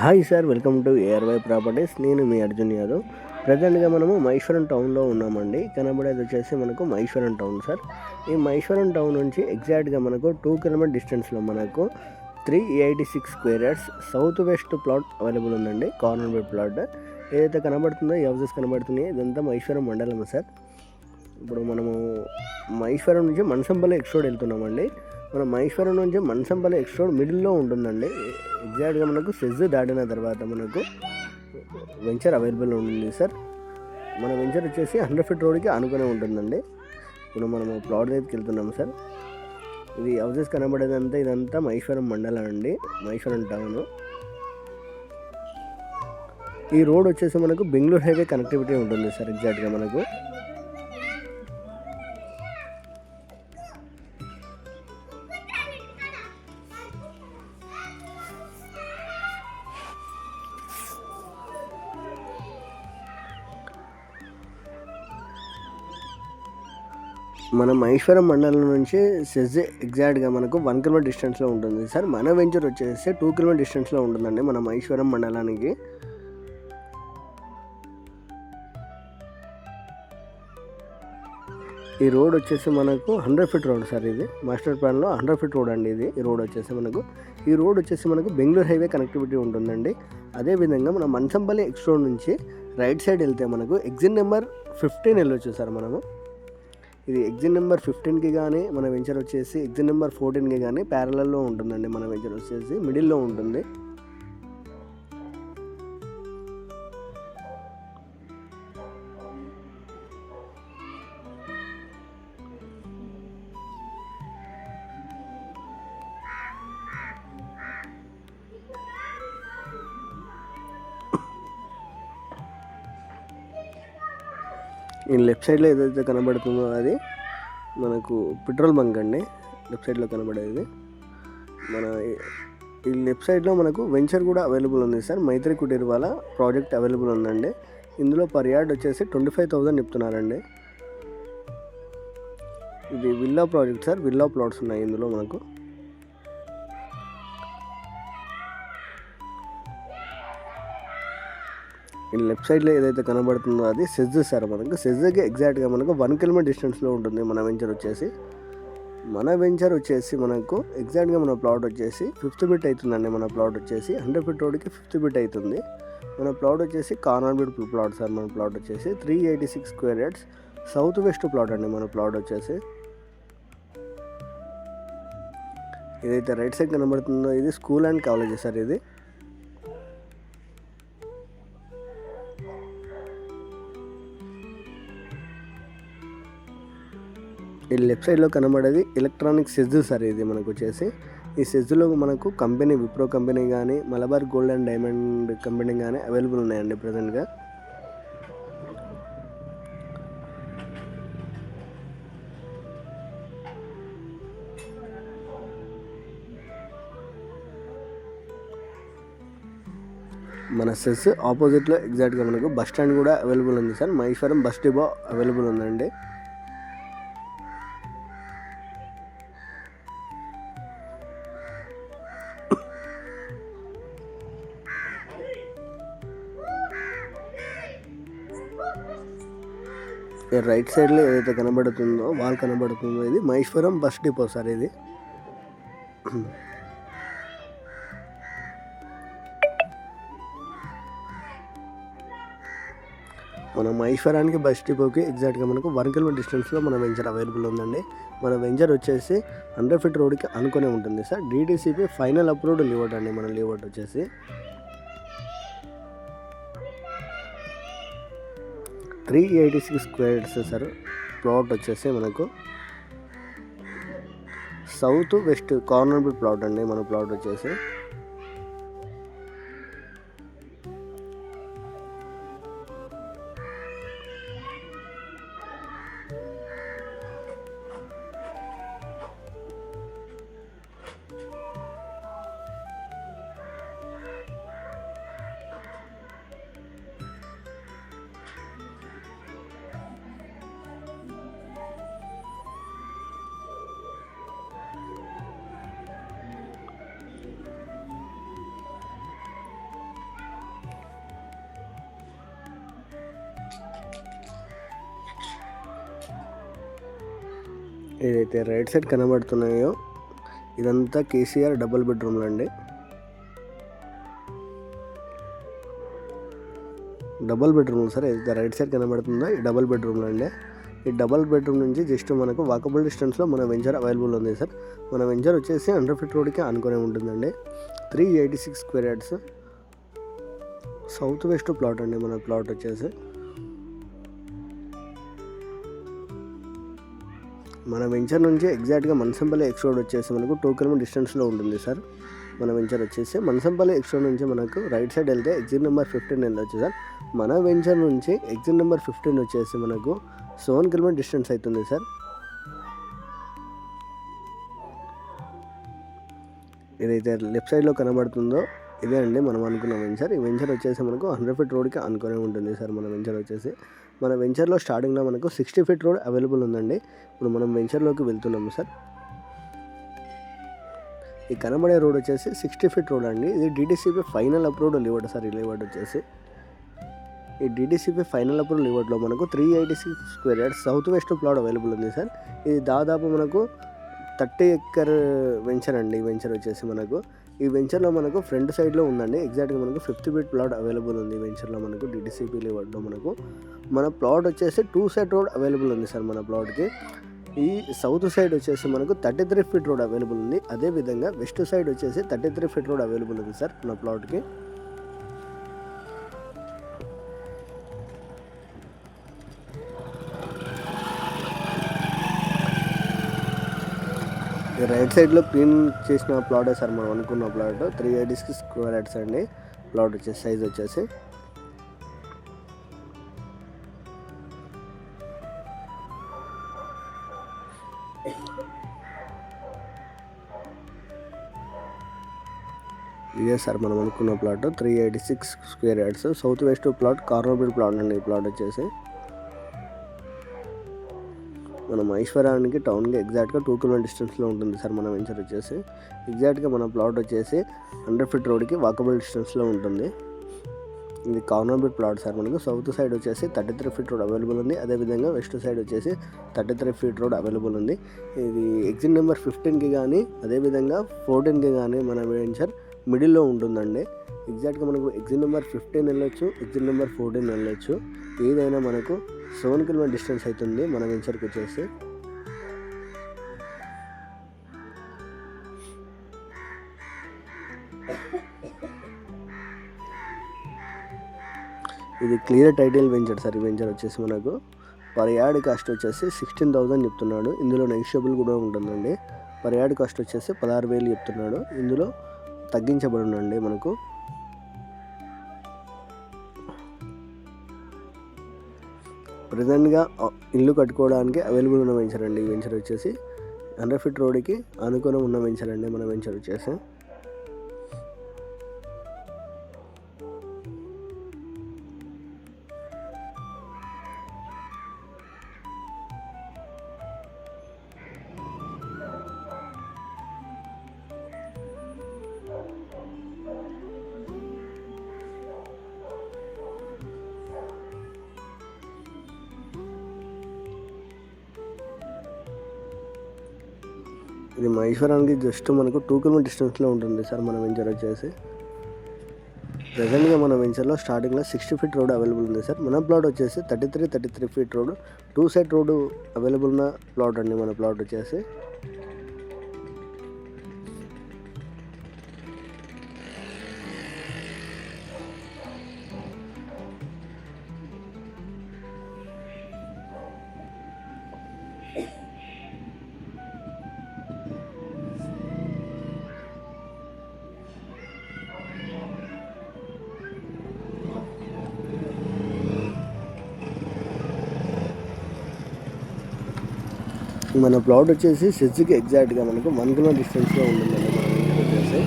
Hi sir welcome to ARY properties నేను మీ అర్జున్ యాదవ్. ప్రజెంట్గా మనము మైశ్వరం టౌన్లో ఉన్నామండి. కనబడేది వచ్చేసి మనకు మైశ్వరం టౌన్ సార్. ఈ మైశ్వరం టౌన్ నుంచి ఎగ్జాక్ట్గా మనకు టూ కిలోమీటర్ డిస్టెన్స్లో మనకు three eighty six square yards south west plot available ఉందండి కార్నర్ బెడ్ ప్లాట్. ఏదైతే కనబడుతుందో ఈ హౌసెస్ కనబడుతున్నాయి ఇదంతా మైశ్వరం మండలం సార్. ఇప్పుడు మనము మహేశ్వరం నుంచి మనసంపల్లి ఎక్స్ట్రోడ్ వెళ్తున్నామండి. మనం మహేశ్వరం నుంచి మనసంపల్లి ఎక్స్ట్రోడ్ మిడిల్లో ఉంటుందండి. ఎగ్జాక్ట్గా మనకు సెజ్ దాటిన తర్వాత మనకు వెంచర్ అవైలబుల్ ఉంది సార్. మన వెంచర్ వచ్చేసి హండ్రెడ్ ఫీట్ రోడ్కి అనుకునే ఉంటుందండి. ఇప్పుడు మనము ప్లాట్ దగ్గరికి వెళ్తున్నాం సార్. ఇది హౌసెస్ కనబడేదంతా ఇదంతా మహేశ్వరం మండలం అండి. మహేశ్వరం టౌన్. ఈ రోడ్ వచ్చేసి మనకు బెంగళూరు హైవే కనెక్టివిటీ ఉంటుంది సార్ ఎగ్జాక్ట్గా మనకు. మన మహేశ్వరం మండలం నుంచి సెజ్ ఎగ్జాక్ట్గా మనకు వన్ కిలోమీటర్ డిస్టెన్స్లో ఉంటుంది సార్. మన వెంచర్ వచ్చేసి టూ కిలోమీటర్ డిస్టెన్స్లో ఉంటుందండి మన మహేశ్వరం మండలానికి. ఈ రోడ్ వచ్చేసి మనకు హండ్రెడ్ ఫీట్ రోడ్ సార్ ఇది. మాస్టర్ ప్లాన్లో హండ్రెడ్ ఫీట్ రోడ్ అండి ఇది. ఈ రోడ్ వచ్చేసి మనకు ఈ రోడ్ వచ్చేసి మనకు బెంగళూరు హైవే కనెక్టివిటీ ఉంటుందండి. అదేవిధంగా మన మన్సంపల్లి ఎక్స్ రోడ్ నుంచి రైట్ సైడ్ వెళ్తే మనకు ఎగ్జిట్ నెంబర్ ఫిఫ్టీన్ వెళ్ళొచ్చు సార్ మనము. ఇది ఎగ్జిట్ నెంబర్ ఫిఫ్టీన్కి కానీ మన వెంచర్ వచ్చేసి ఎగ్జిట్ నెంబర్ ఫోర్టీన్కి కానీ ప్యారలల్లో ఉంటుందండి మన వెంచర్ వచ్చేసి మిడిల్లో ఉంటుంది. లెఫ్ట్ సైడ్లో ఏదైతే కనబడుతుందో అది మనకు పెట్రోల్ బంక్ అండి. లెఫ్ట్ సైడ్లో కనబడేది. మన ఈ- ఈ లెఫ్ట్ సైడ్లో మనకు వెంచర్ కూడా అవైలబుల్ ఉంది సార్. మైత్రి కుటీర్ వాళ్ళ ప్రాజెక్ట్ అవైలబుల్ ఉందండి. ఇందులో పర్ యార్డ్ వచ్చేసి ట్వంటీ ఫైవ్ థౌజండ్ చెప్తున్నారండి. ఇది villa project sir. Villa plots ఉన్నాయి ఇందులో మనకు. ఈ లెఫ్ట్ సైడ్లో ఏదైతే కనబడుతుందో అది సెజ్ సార్ మనకు. సెజ్కి ఎగ్జాక్ట్గా మనకు వన్ కిలోమీటర్ డిస్టెన్స్లో ఉంటుంది మన వెంచర్ వచ్చేసి. మన వెంచర్ వచ్చేసి మనకు ఎగ్జాక్ట్గా మన ప్లాట్ వచ్చేసి ఫిఫ్త్ బిట్ అవుతుందండి మన ప్లాట్ వచ్చేసి. హండ్రెడ్ ఫిట్ రోడ్కి ఫిఫ్త్ బిట్ అవుతుంది. మన ప్లాట్ వచ్చేసి కార్నర్ బిట్ ప్లాట్ సార్ మన ప్లాట్ వచ్చేసి. Three eighty six square yards south west plot అండి మన ప్లాట్ వచ్చేసి. ఏదైతే రైట్ సైడ్ కనబడుతుందో ఇది స్కూల్ అండ్ కాలేజ్ సార్ ఇది. ఈ లెఫ్ట్ సైడ్లో కనబడేది ఎలక్ట్రానిక్ సెజ్ సార్ ఇది మనకు వచ్చేసి. ఈ సెజ్లో మనకు కంపెనీ విప్రో కంపెనీ కానీ Malabar gold and diamond company కానీ అవైలబుల్ ఉన్నాయండి ప్రజెంట్గా మన సెస్ ఆపోజిట్లో ఎగ్జాక్ట్గా మనకు బస్ స్టాండ్ కూడా అవైలబుల్ ఉంది sir Maheshwaram bus depot available ఉందండి. రైట్ సైడ్లో ఏదైతే కనబడుతుందో వాల్ కనబడుతుందో ఇది మహేశ్వరం బస్ డిపో సార్ ఇది. మన మహేశ్వరానికి బస్ డిపోకి ఎగ్జాక్ట్గా మనకు వన్ కిలోమీటర్ డిస్టెన్స్లో మన వెంచర్ అవైలబుల్ ఉందండి. మన వెంచర్ వచ్చేసి హండ్రెడ్ ఫీట్ రోడ్కి అనుకునే ఉంటుంది sir. DTCP final approved layout అండి మన లీవౌట్ వచ్చేసి. Three eighty six squares sir plot వచ్చేసి మనకు సౌత్ వెస్ట్ కార్నర్ ప్లాట్ అండి మన ప్లాట్ వచ్చేసి. ఏదైతే రైట్ సైడ్ కనబడుతున్నాయో ఇదంతా కేసీఆర్ డబుల్ బెడ్రూమ్లు అండి. డబల్ బెడ్రూమ్ సార్ ఏదైతే రైట్ సైడ్ కనబడుతుందో ఈ డబల్ బెడ్రూమ్లు అండి. ఈ డబల్ బెడ్రూమ్ నుంచి జస్ట్ మనకు వాకబుల్ డిస్టెన్స్లో మన వెంచర్ అవైలబుల్ ఉంది సార్. మన వెంచర్ వచ్చేసి అండర్ ఫిట్ రోడ్కి అనుకునే ఉంటుందండి. Three eighty six square yards. South west plot అండి మన ప్లాట్ వచ్చేసి. మన వెంచర్ నుంచి ఎగ్జాక్ట్గా మనసంపల్లి ఎక్స్ రోడ్ వచ్చేసి మనకు టూ కిలోమీటర్ డిస్టెన్స్లో ఉంటుంది సార్ మన వెంచర్ వచ్చేసి మనసంపల్లి ఎక్స్ రోడ్ నుంచి మనకు రైట్ సైడ్ వెళ్తే ఎగ్జిట్ నెంబర్ ఫిఫ్టీన్ వెళ్ళొచ్చు సార్ మన వెంచర్ నుంచి ఎగ్జిట్ నెంబర్ ఫిఫ్టీన్ వచ్చేసి మనకు సెవెన్ కిలోమీటర్ డిస్టెన్స్ అవుతుంది సార్ ఏదైతే లెఫ్ట్ సైడ్లో కనబడుతుందో ఇదే అండి మనం అనుకున్న వెంచర్ ఈ వెంచర్ వచ్చేసి మనకు హండ్రెడ్ ఫీట్ రోడ్కి అనుకునే ఉంటుంది సార్ మన వెంచర్ వచ్చేసి. మన వెంచర్లో స్టార్టింగ్లో మనకు సిక్స్టీ ఫీట్ రోడ్ అవైలబుల్ ఉందండి. ఇప్పుడు మనం వెంచర్లోకి వెళ్తున్నాము సార్. ఈ కనబడే రోడ్ వచ్చేసి సిక్స్టీ ఫీట్ రోడ్ అండి. ఇది DTCP final approved layout sir ఈ లివర్డ్ వచ్చేసి. ఈ డిటీసీపీ ఫైనల్ అప్రూవ్ లివర్డ్లో మనకు three eighty six square yard south west plot available ఉంది సార్. ఇది దాదాపు మనకు థర్టీ ఎక్కర్ వెంచర్ అండి. ఈ వెంచర్ వచ్చేసి మనకు. ఈ వెంచర్లో మనకు ఫ్రంట్ సైడ్లో ఉందండి. ఎగ్జాక్ట్గా మనకు ఫిఫ్త్ ఫీట్ ప్లాట్ అవైలబుల్ ఉంది వెంచర్లో మనకు డిడిసిపిలు ఇవ్వడం మనకు. మన ప్లాట్ వచ్చేసి టూ సైడ్ రోడ్ అవైలబుల్ ఉంది సార్ మన ప్లాట్కి. ఈ సౌత్ సైడ్ వచ్చేసి మనకు thirty three feet road available ఉంది. అదేవిధంగా వెస్ట్ సైడ్ వచ్చేసి thirty three feet road available ఉంది సార్ మన ప్లాట్కి. రైట్ సైడ్లో క్లీన్ చేసిన ప్లాటే సార్ మనం అనుకున్న plot. Three eighty six square yards అండి. ప్లాట్ వచ్చేసి సైజ్ వచ్చేసి. ఇదే సార్ మనం అనుకున్న plot. Three eighty six square yards. South west plot కార్నోబిల్ plot అండి ఈ ప్లాట్ వచ్చేసి. మనం ఐశ్వర్యానికి టౌన్కి ఎగ్జాక్ట్గా టూ కిలోమీటర్ డిస్టెన్స్లో ఉంటుంది సార్ మన వెంచర్ వచ్చేసి. ఎగ్జాక్ట్గా మన ప్లాట్ వచ్చేసి హండ్రెడ్ ఫీట్ రోడ్కి వాకబుల్ డిస్టెన్స్లో ఉంటుంది. ఇది కార్నర్ ప్లాట్ సార్ మనకు. సౌత్ సైడ్ వచ్చేసి thirty three feet road available ఉంది. అదేవిధంగా వెస్ట్ సైడ్ వచ్చేసి thirty three feet road available ఉంది. ఇది ఎగ్జిట్ నెంబర్ ఫిఫ్టీన్కి కానీ అదేవిధంగా ఫోర్టీన్కి కానీ మన వెంచర్ మిడిల్లో ఉంటుందండి. ఎగ్జాక్ట్గా మనకు ఎగ్జిట్ నెంబర్ ఫిఫ్టీన్ వెళ్ళొచ్చు ఎగ్జిట్ నెంబర్ ఫోర్టీన్ వెళ్ళొచ్చు. ఏదైనా మనకు సెవెన్ కిలోమీటర్ డిస్టెన్స్ అవుతుంది మన వెంచర్కి వచ్చేసి ఇది క్లియర్ టైటిల్ వెంచర్ సార్ ఈ వెంచర్ వచ్చేసి మనకు పర్ యాడ్ కాస్ట్ వచ్చేసి సిక్స్టీన్ థౌజండ్ చెప్తున్నాడు. ఇందులో నెగిషియబుల్ కూడా ఉంటుందండి. పర్ యాడ్ కాస్ట్ వచ్చేసి పదహారు వేలు చెప్తున్నాడు. ఇందులో తగ్గించబడునండి మనకు ప్రజెంట్గా ఇల్లు కట్టుకోవడానికి అవైలబుల్ ఉన్న వెంచర్ అండి. ఈ వెంచర్ వచ్చేసి హండ్రెడ్ ఫీట్ రోడ్కి అనుకూలం ఉన్న వెంచర్ అండి మన వెంచర్ వచ్చేసి. ఇది మహేశ్వరానికి జస్ట్ మనకు టూ కిలోమీటర్ డిస్టెన్స్లో ఉంటుంది సార్ మన వెంచర్ వచ్చేసి. ప్రజెంట్గా మన వెంచర్లో స్టార్టింగ్లో సిక్స్టీ ఫీట్ రోడ్ అవైలబుల్ ఉంది సార్. మన ప్లాట్ వచ్చేసి thirty three thirty three feet road two side road available ఉన్న ప్లాట్ అండి మన ప్లాట్ వచ్చేసి. మన ప్లాట్ వచ్చేసి సెజ్కి ఎగ్జాక్ట్గా మనకు వన్ కిలో డిస్టెన్స్లో ఉంటుందండి మన వెంచర్ వచ్చేసి.